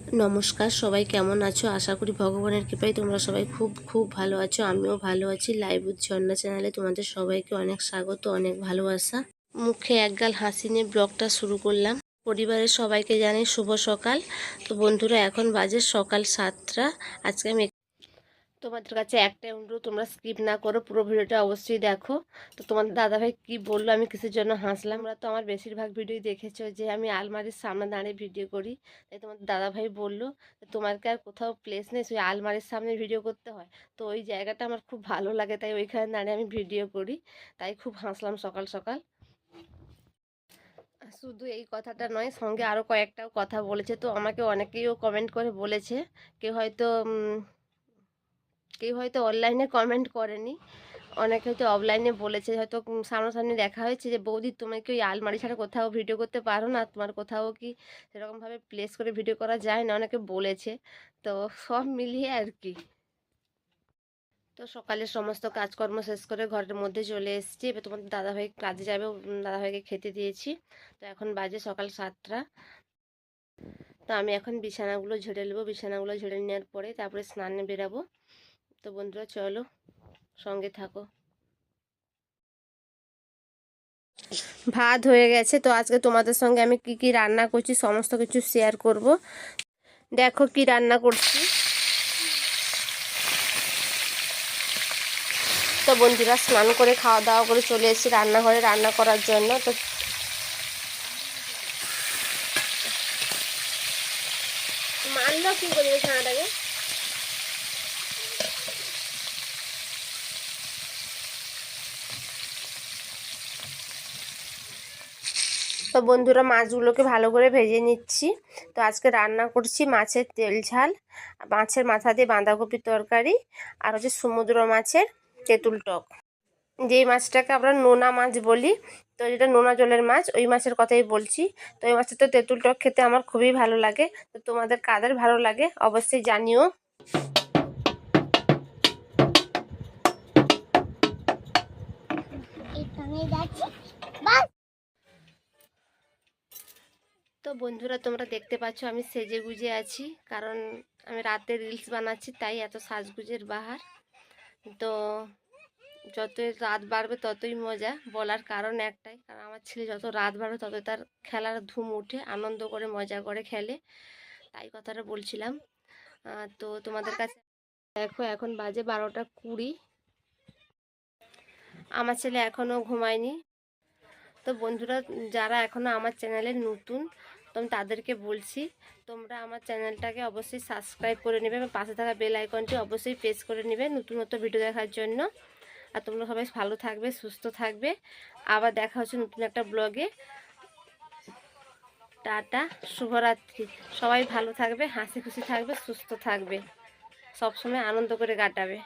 নমস্কার, সবাই কেমন আছো? আশা করি ভগবানের কৃপায় তোমরা সবাই খুব খুব ভালো আছো। আমিও ভালো আছি। লাইভ উইথ ঝর্ণা চ্যানেলে তোমাদের সবাইকে অনেক স্বাগত, অনেক ভালোবাসা। মুখে একগাল হাসি নিয়ে ব্লগটা শুরু করলাম। পরিবারের সবাইকে জানাই শুভ সকাল। তো বন্ধুরা, এখন বাজে সকাল সাতটা। আজকে আমি তোমাদের কাছে একটাই অনুরোধ, তোমরা স্কিপ না করো, পুরো ভিডিওটা অবশ্যই দেখো। তো তোমাদের দাদাভাই কি বলল, আমি কিসের জন্য হাসলাম। ওরা তো আমার বেশিরভাগ ভিডিওই দেখেছ যে আমি আলমারির সামনে দাঁড়িয়ে ভিডিও করি। তাই তোমাদের দাদাভাই বলল যে তোমার আর কোথাও প্লেস নেই সেই আলমারির সামনে ভিডিও করতে হয়। তো ওই জায়গাটা আমার খুব ভালো লাগে, তাই ওইখানে দাঁড়িয়ে আমি ভিডিও করি। তাই খুব হাসলাম সকাল সকাল। শুধু এই কথাটা নয়, সঙ্গে আরও কয়েকটাও কথা বলেছে। তো আমাকে অনেকেইও কমেন্ট করে বলেছে, কেউ হয়তো কেউ হয়তো অনলাইনে কমেন্ট করেনি। অনেকে হয়তো অফলাইনে বলেছে, হয়তো সামনাসামনি দেখা হয়েছে যে, বৌদি, তুমি কি ওই আলমারি ছাড়া কোথাও ভিডিও করতে পারো না? তোমার কোথাও কি সেরকমভাবে প্লেস করে ভিডিও করা যায় না? অনেকে বলেছে। তো সব মিলিয়ে আর কি। তো সকালে সমস্ত কাজকর্ম শেষ করে ঘরের মধ্যে চলে এসেছি। এবার তোমাদের দাদাভাই কাজে যাবে দাদাভাইকে খেতে দিয়েছি। তো এখন বাজে সকাল সাতটা। তো আমি এখন বিছানাগুলো ঝেড়ে নেব। বিছানাগুলো ঝেড়ে নেওয়ার পরে তারপরে স্নানে বেরাবো। তো বন্ধুরা, চলো সঙ্গে থাকো। ভাত হয়ে গেছে, তো আজকে তোমাদের সঙ্গে আমি কি কি রান্না করছি, সমস্ত কিছু শেয়ার করব। দেখো কি রান্না করছি। তো বন্ধুরা, স্নান করে খাওয়া দাওয়া করে চলে এসেছি রান্নাঘরে রান্না করার জন্য। তো মারলো কি করবে ছানাটাকে? তো বন্ধুরা মাছগুলোকে ভালো করে ভেজে নিচ্ছি। তো আজকে রান্না করছি মাছের তেল ঝাল, মাছের মাথা দিয়ে বাঁধাকপির তরকারি আর হচ্ছে সমুদ্র মাছের তেঁতুল টক। যেই মাছটাকে আমরা নোনা মাছ বলি, তো যেটা নোনা জলের মাছ, ওই মাছের কথাই বলছি। তো ওই মাছের তো তেঁতুল টক খেতে আমার খুবই ভালো লাগে। তো তোমাদের কাদের ভালো লাগে অবশ্যই জানিও। তো বন্ধুরা তোমরা দেখতে পাচ্ছ আমি সেজে গুজে আছি, কারণ আমি রাতে রিলস বানাচ্ছি, তাই এত সাজগুজের বাহার। তো যতই রাত বাড়বে ততই মজা, বলার কারণ একটাই, কারণ আমার ছেলে যত রাত বাড়বে তত তার খেলার ধুম উঠে, আনন্দ করে, মজা করে খেলে, তাই কথাটা বলছিলাম। তো তোমাদের কাছে দেখো, এখন বাজে বারোটা কুড়ি। আমার ছেলে এখনও ঘুমায়নি। তো বন্ধুরা, যারা এখনও আমার চ্যানেলে নতুন তো আমি তাদেরকে বলছি, তোমরা আমার চ্যানেলটাকে অবশ্যই সাবস্ক্রাইব করে নেবে এবং পাশে থাকা বেল আইকনটি অবশ্যই প্রেস করে নেবে নতুন নতুন ভিডিও দেখার জন্য। আর তোমরা সবাই ভালো থাকবে, সুস্থ থাকবে। আবার দেখা হচ্ছে নতুন একটা ব্লগে টাটা, শুভরাত্রি। সবাই ভালো থাকবে, হাসি খুশি থাকবে, সুস্থ থাকবে। সবসময় আনন্দ করে কাটাবে।